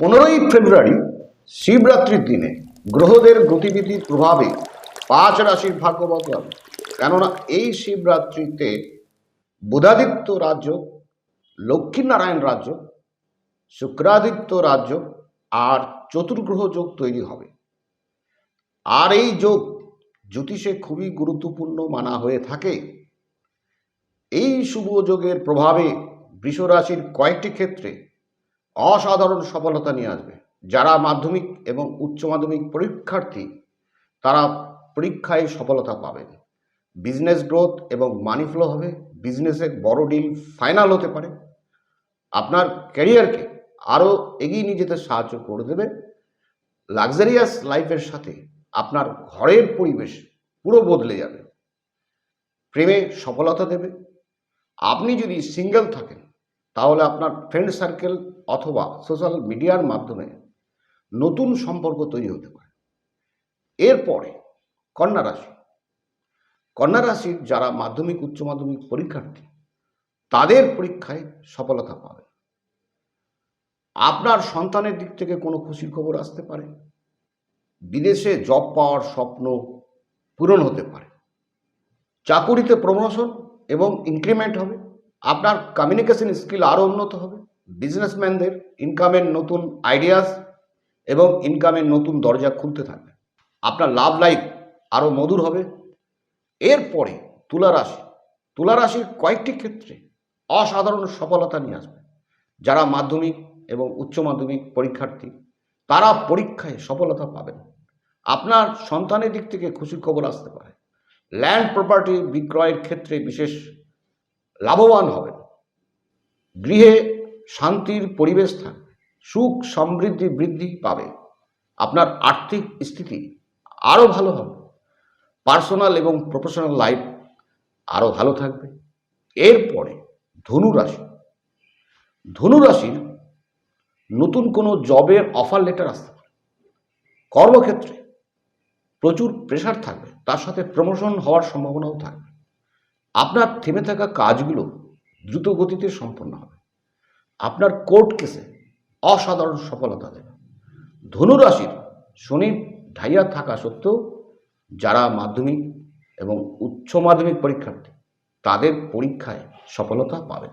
পনেরোই ফেব্রুয়ারি শিবরাত্রির দিনে গ্রহদের গতিবিধির প্রভাবে পাঁচ রাশির ভাগ্যবত হবে। কেননা এই শিবরাত্রিতে বুধাদিত্য রাজ্য, লক্ষ্মীনারায়ণ রাজ্য, শুক্রাদিত্য রাজ্য আর চতুর্গ্রহ যোগ তৈরি হবে। আর এই যোগ জ্যোতিষে খুবই গুরুত্বপূর্ণ মানা হয়ে থাকে। এই শুভ যোগের প্রভাবে বৃষরাশির কয়েকটি ক্ষেত্রে অসাধারণ সফলতা নিয়ে আসবে। যারা মাধ্যমিক এবং উচ্চ মাধ্যমিক পরীক্ষার্থী, তারা পরীক্ষায় সফলতা পাবেন। বিজনেস গ্রোথ এবং মানি ফ্লো হবে। বিজনেসে বড় ডিল ফাইনাল হতে পারে। আপনার ক্যারিয়ারকে আরও এগিয়ে নিয়ে যেতে সাহায্য করে দেবে। লাক্সারিয়াস লাইফের সাথে আপনার ঘরের পরিবেশ পুরো বদলে যাবে। প্রেমে সফলতা দেবে। আপনি যদি সিঙ্গেল থাকেন তাহলে আপনার ফ্রেন্ড সার্কেল অথবা সোশ্যাল মিডিয়ার মাধ্যমে নতুন সম্পর্ক তৈরি হতে পারে। এরপরে কন্যা রাশি। কন্যা রাশির যারা মাধ্যমিক, উচ্চ মাধ্যমিক পরীক্ষার্থী, তাদের পরীক্ষায় সফলতা পাবে আপনার সন্তানের দিক থেকে কোনো খুশির খবর আসতে পারে। বিদেশে জব পাওয়ার স্বপ্ন পূরণ হতে পারে। চাকুরিতে প্রমোশন এবং ইনক্রিমেন্ট হবে। আপনার কমিউনিকেশন স্কিল আরও উন্নত হবে। বিজনেসম্যানদের ইনকামের নতুন আইডিয়াস এবং ইনকামের নতুন দরজা খুলতে থাকবে। আপনার লাভ লাইফ আরও মধুর হবে। এরপরে তুলা রাশি। তুলা রাশির কয়েকটি ক্ষেত্রে অসাধারণ সফলতা নিয়ে আসবে। যারা মাধ্যমিক এবং উচ্চ মাধ্যমিক পরীক্ষার্থী, তারা পরীক্ষায় সফলতা পাবেন। আপনার সন্তানের দিক থেকে খুশির খবর আসতে পারে। ল্যান্ড প্রপার্টি বিক্রয়ের ক্ষেত্রে বিশেষ লাভবান হবেন। গৃহে শান্তির পরিবেশ থাকবে, সুখ সমৃদ্ধি বৃদ্ধি পাবে। আপনার আর্থিক স্থিতি আরও ভালো হবে। পার্সোনাল এবং প্রফেশনাল লাইফ আরও ভালো থাকবে। এরপরে ধনু রাশি। ধনু রাশির নতুন কোনো জবের অফার লেটার আসতে পারে। কর্মক্ষেত্রে প্রচুর প্রেশার থাকবে, তার সাথে প্রমোশন হওয়ার সম্ভাবনাও থাকবে। আপনার থেমে থাকা কাজগুলো দ্রুত গতিতে সম্পন্ন হবে। আপনার কোর্ট কেসে অসাধারণ সফলতা দেবে। ধনুরাশির শনি ঢাইয়া থাকা সত্ত্বেও যারা মাধ্যমিক এবং উচ্চ মাধ্যমিক পরীক্ষার্থী, তাদের পরীক্ষায় সফলতা পাবেন।